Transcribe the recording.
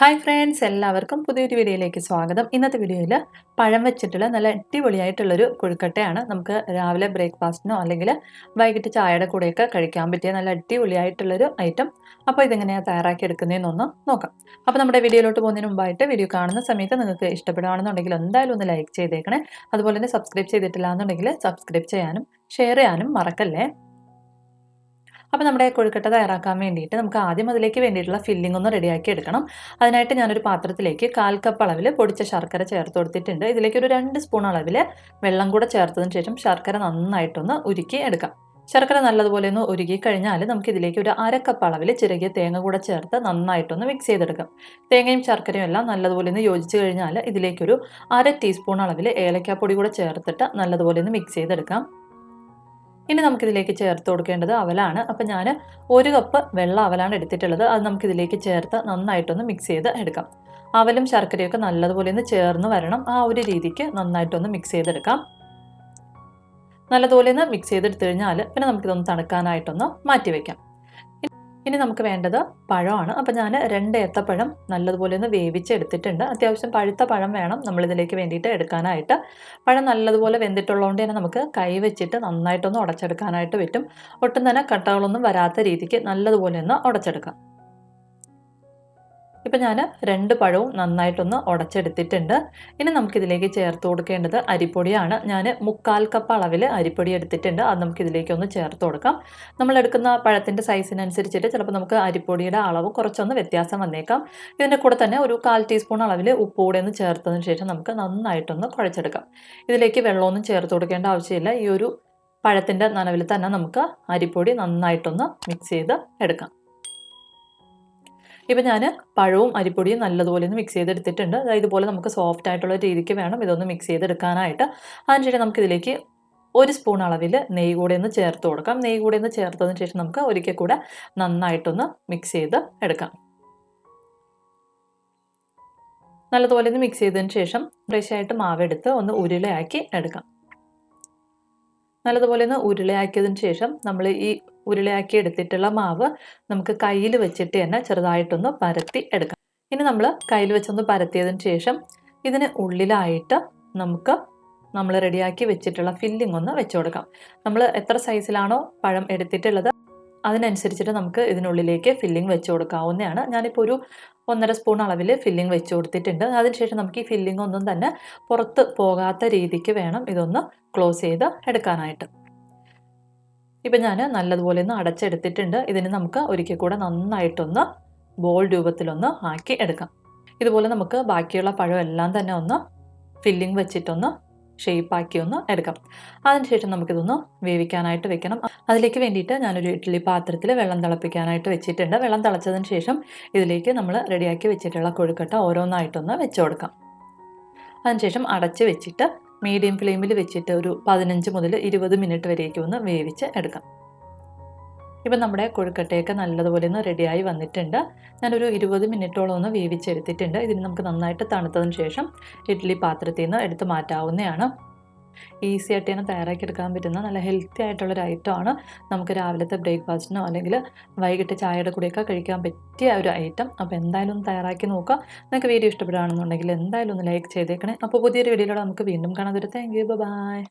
Hi friends എല്ലാവർക്കും പുതിയൊരു വീഡിയോയിലേക്ക് സ്വാഗതം. ഇന്നത്തെ വീഡിയോയിൽ പഴം വെച്ചിട്ടുള്ള നല്ല അടിപൊളിയായിട്ടുള്ളൊരു കൊഴുക്കട്ടയാണ് നമുക്ക് രാവിലെ ബ്രേക്ക്ഫാസ്റ്റിനോ അല്ലെങ്കിൽ വൈകിട്ട് ചായയുടെ കൂടെയൊക്കെ കഴിക്കാൻ പറ്റിയ നല്ല അടിപൊളിയായിട്ടുള്ളൊരു ഐറ്റം. അപ്പോൾ ഇതെങ്ങനെയാണ് തയ്യാറാക്കി എടുക്കുന്നതെന്നൊന്ന് നോക്കാം. അപ്പോൾ നമ്മുടെ വീഡിയോയിലോട്ട് പോകുന്നതിന് മുമ്പായിട്ട് വീഡിയോ കാണുന്ന സമയത്ത് നിങ്ങൾക്ക് ഇഷ്ടപ്പെടുകയാണെന്നുണ്ടെങ്കിൽ എന്തായാലും ഒന്ന് ലൈക്ക് ചെയ്തേക്കണേ. അതുപോലെ തന്നെ സബ്സ്ക്രൈബ് ചെയ്തിട്ടില്ല എന്നുണ്ടെങ്കിൽ സബ്സ്ക്രൈബ് ചെയ്യാനും ഷെയർ ചെയ്യാനും മറക്കല്ലേ? അപ്പോൾ നമ്മുടെ കൊഴുക്കട്ട തയ്യാറാക്കാൻ വേണ്ടിയിട്ട് നമുക്ക് ആദ്യം അതിലേക്ക് വേണ്ടിയിട്ടുള്ള ഫില്ലിംഗ് ഒന്ന് റെഡിയാക്കി എടുക്കണം. അതിനായിട്ട് ഞാനൊരു പാത്രത്തിലേക്ക് കാൽ കപ്പ് അളവിൽ പൊടിച്ച ശർക്കര ചേർത്ത് കൊടുത്തിട്ടുണ്ട്. ഇതിലേക്ക് ഒരു രണ്ട് സ്പൂൺ അളവിൽ വെള്ളം കൂടെ ചേർത്തതിന് ശേഷം ശർക്കര നന്നായിട്ടൊന്ന് ഉരുക്കി എടുക്കാം. ശർക്കര നല്ലതുപോലെ ഒന്ന് ഉരുകി കഴിഞ്ഞാൽ നമുക്ക് ഇതിലേക്ക് ഒരു അര കപ്പ് അളവിൽ ചിരകിയ തേങ്ങ കൂടെ ചേർത്ത് നന്നായിട്ടൊന്ന് മിക്സ് ചെയ്തെടുക്കാം. തേങ്ങയും ശർക്കരയും എല്ലാം നല്ലതുപോലെ ഒന്ന് യോജിച്ച് കഴിഞ്ഞാൽ ഇതിലേക്കൊരു അര ടീസ്പൂൺ അളവിൽ ഏലക്കാപ്പൊടി കൂടെ ചേർത്തിട്ട് നല്ലതുപോലെ ഒന്ന് മിക്സ് ചെയ്തെടുക്കാം. ഇനി നമുക്കിതിലേക്ക് ചേർത്ത് കൊടുക്കേണ്ടത് അവലാണ്. അപ്പം ഞാൻ ഒരു കപ്പ് വെള്ള അവലാണ് എടുത്തിട്ടുള്ളത്. അത് നമുക്കിതിലേക്ക് ചേർത്ത് നന്നായിട്ടൊന്ന് മിക്സ് ചെയ്ത് എടുക്കാം. അവലും ശർക്കരയൊക്കെ നല്ലതുപോലെ ഒന്ന് ചേർന്ന് വരണം. ആ ഒരു രീതിക്ക് നന്നായിട്ടൊന്ന് മിക്സ് ചെയ്തെടുക്കാം. നല്ലതുപോലെ ഒന്ന് മിക്സ് ചെയ്തെടുത്തു കഴിഞ്ഞാൽ പിന്നെ നമുക്കിതൊന്ന് തണുക്കാനായിട്ടൊന്ന് മാറ്റി വയ്ക്കാം ഇനി നമുക്ക് വേണ്ടത് പഴമാണ്. അപ്പോൾ ഞാൻ രണ്ട് ഏത്തപ്പഴം നല്ലതുപോലെ ഒന്ന് വേവിച്ചെടുത്തിട്ടുണ്ട്. അത്യാവശ്യം പഴുത്ത പഴം വേണം നമ്മളിതിലേക്ക് വേണ്ടിയിട്ട് എടുക്കാനായിട്ട്. പഴം നല്ലതുപോലെ വെന്തിട്ടുള്ളതുകൊണ്ട് തന്നെ നമുക്ക് കൈ വെച്ചിട്ട് നന്നായിട്ടൊന്ന് ഉടച്ചെടുക്കാനായിട്ട് പറ്റും. ഒട്ടും തന്നെ കട്ടകളൊന്നും വരാത്ത രീതിക്ക് നല്ലതുപോലെ ഒന്ന് ഉടച്ചെടുക്കാം. ഇപ്പം ഞാൻ രണ്ട് പഴവും നന്നായിട്ടൊന്ന് ഉടച്ചെടുത്തിട്ടുണ്ട് ഇനി നമുക്കിതിലേക്ക് ചേർത്ത് കൊടുക്കേണ്ടത് അരിപ്പൊടിയാണ്. ഞാൻ മുക്കാൽ കപ്പ് അളവിൽ അരിപ്പൊടി എടുത്തിട്ടുണ്ട്. അത് നമുക്കിതിലേക്ക് ഒന്ന് ചേർത്ത് കൊടുക്കാം. നമ്മൾ എടുക്കുന്ന പഴത്തിന്റെ സൈസിനനുസരിച്ചിട്ട് ചിലപ്പോൾ നമുക്ക് അരിപ്പൊടിയുടെ അളവ് കുറച്ചൊന്ന് വ്യത്യാസം വന്നേക്കാം. ഇതിന്റെ കൂടെ തന്നെ ഒരു കാൽ ടീസ്പൂൺ അളവിൽ ഉപ്പ് കൂടെ ഒന്ന് ചേർത്തതിന് ശേഷം നമുക്ക് നന്നായിട്ടൊന്ന് കുഴച്ചെടുക്കാം. ഇതിലേക്ക് വെള്ളമൊന്നും ചേർത്ത് കൊടുക്കേണ്ട ആവശ്യമില്ല. ഈ ഒരു പഴത്തിന്റെ നനവിൽ തന്നെ നമുക്ക് അരിപ്പൊടി നന്നായിട്ടൊന്ന് മിക്സ് ചെയ്ത് എടുക്കാം. ഇപ്പം ഞാൻ പഴവും അരിപ്പൊടിയും നല്ലതുപോലെ ഒന്ന് മിക്സ് ചെയ്തെടുത്തിട്ടുണ്ട്. അതായത് ഇതുപോലെ നമുക്ക് സോഫ്റ്റ് ആയിട്ടുള്ള രീതിക്ക് വേണം ഇതൊന്ന് മിക്സ് ചെയ്തെടുക്കാനായിട്ട്. അതിനുശേഷം നമുക്കിതിലേക്ക് ഒരു സ്പൂൺ അളവിൽ നെയ്യ് കൂടെ ഒന്ന് ചേർത്ത് കൊടുക്കാം. നെയ്യ് കൂടെ ഒന്ന് ചേർത്തതിന് ശേഷം നമുക്ക് ഒരിക്കൽ കൂടെ നന്നായിട്ടൊന്ന് മിക്സ് ചെയ്ത് എടുക്കാം. നല്ലതുപോലെ ഒന്ന് മിക്സ് ചെയ്തതിന് ശേഷം ഫ്രഷ് ആയിട്ട് മാവെടുത്ത് ഒന്ന് ഉരുളയാക്കി എടുക്കാം. നല്ലതുപോലെ ഒന്ന് ഉരുളയാക്കിയതിന് ശേഷം നമ്മൾ ഈ ഉരുളയാക്കി എടുത്തിട്ടുള്ള മാവ് നമുക്ക് കയ്യിൽ വെച്ചിട്ട് തന്നെ ചെറുതായിട്ടൊന്ന് പരത്തി എടുക്കാം. ഇനി നമ്മൾ കയ്യിൽ വെച്ചൊന്ന് പരത്തിയതിന് ശേഷം ഇതിന് ഉള്ളിലായിട്ട് നമുക്ക് നമ്മൾ റെഡിയാക്കി വെച്ചിട്ടുള്ള ഫില്ലിംഗ് ഒന്ന് വെച്ചു കൊടുക്കാം. നമ്മൾ എത്ര സൈസിലാണോ പഴം എടുത്തിട്ടുള്ളത് അതിനനുസരിച്ചിട്ട് നമുക്ക് ഇതിനുള്ളിലേക്ക് ഫില്ലിംഗ് വെച്ച് കൊടുക്കാവുന്നതാണ്. ഞാനിപ്പോൾ ഒരു ഒന്നര സ്പൂൺ അളവിൽ ഫില്ലിംഗ് വെച്ച് കൊടുത്തിട്ടുണ്ട്. അതിനുശേഷം നമുക്ക് ഈ ഫില്ലിംഗ് ഒന്നും തന്നെ പുറത്ത് പോകാത്ത രീതിക്ക് വേണം ഇതൊന്ന് ക്ലോസ് ചെയ്ത് എടുക്കാനായിട്ട്. ഇപ്പം ഞാൻ നല്ലതുപോലെ ഒന്ന് അടച്ചെടുത്തിട്ടുണ്ട്. ഇതിന് നമുക്ക് ഒരിക്കൽ കൂടെ നന്നായിട്ടൊന്ന് ബോൾ രൂപത്തിലൊന്ന് ആക്കി എടുക്കാം. ഇതുപോലെ നമുക്ക് ബാക്കിയുള്ള പഴം എല്ലാം തന്നെ ഒന്ന് ഫില്ലിംഗ് വെച്ചിട്ടൊന്ന് ഷേപ്പാക്കി ഒന്ന് എടുക്കാം. അതിനുശേഷം നമുക്കിതൊന്ന് വേവിക്കാനായിട്ട് വെക്കണം. അതിലേക്ക് വേണ്ടിയിട്ട് ഞാനൊരു ഇഡ്ഡലി പാത്രത്തിൽ വെള്ളം തിളപ്പിക്കാനായിട്ട് വെച്ചിട്ടുണ്ട്. വെള്ളം തിളച്ചതിന് ശേഷം ഇതിലേക്ക് നമ്മൾ റെഡിയാക്കി വെച്ചിട്ടുള്ള കൊഴുക്കട്ട ഓരോന്നായിട്ടൊന്ന് വെച്ചു കൊടുക്കാം. അതിനുശേഷം അടച്ച് വെച്ചിട്ട് മീഡിയം ഫ്ലെയിമിൽ വെച്ചിട്ട് ഒരു പതിനഞ്ച് മുതൽ ഇരുപത് മിനിറ്റ് വരേക്കും ഒന്ന് വേവിച്ച് എടുക്കാം. ഇപ്പം നമ്മുടെ കൊഴുക്കട്ടയൊക്കെ നല്ലതുപോലെ ഒന്ന് റെഡിയായി വന്നിട്ടുണ്ട്. ഞാനൊരു ഇരുപത് മിനിറ്റോളം ഒന്ന് വേവിച്ചെടുത്തിട്ടുണ്ട്. ഇതിന് നമുക്ക് നന്നായിട്ട് തണുത്തതിന് ശേഷം ഇഡ്ഡലി പാത്രത്തിൽ നിന്ന് എടുത്ത് മാറ്റാവുന്നതാണ്. ഈസി ആയിട്ട് തന്നെ തയ്യാറാക്കി എടുക്കാൻ പറ്റുന്ന നല്ല ഹെൽത്തി ആയിട്ടുള്ളൊരു ആണ് നമുക്ക് രാവിലത്തെ ബ്രേക്ക്ഫാസ്റ്റിനോ അല്ലെങ്കിൽ വൈകിട്ട് ചായയുടെ കൂടെയൊക്കെ കഴിക്കാൻ പറ്റിയ ഒരു ഐറ്റം അപ്പോൾ എന്തായാലും ഒന്ന് തയ്യാറാക്കി നോക്കുക. നിങ്ങൾക്ക് വീഡിയോ ഇഷ്ടപ്പെടുകയാണെന്നുണ്ടെങ്കിൽ എന്തായാലും ഒന്ന് ലൈക്ക് ചെയ്തേക്കണേ. അപ്പോൾ പുതിയൊരു വീഡിയോയിലൂടെ നമുക്ക് വീണ്ടും കാണാൻ തരും താങ്ക് യു ബൈ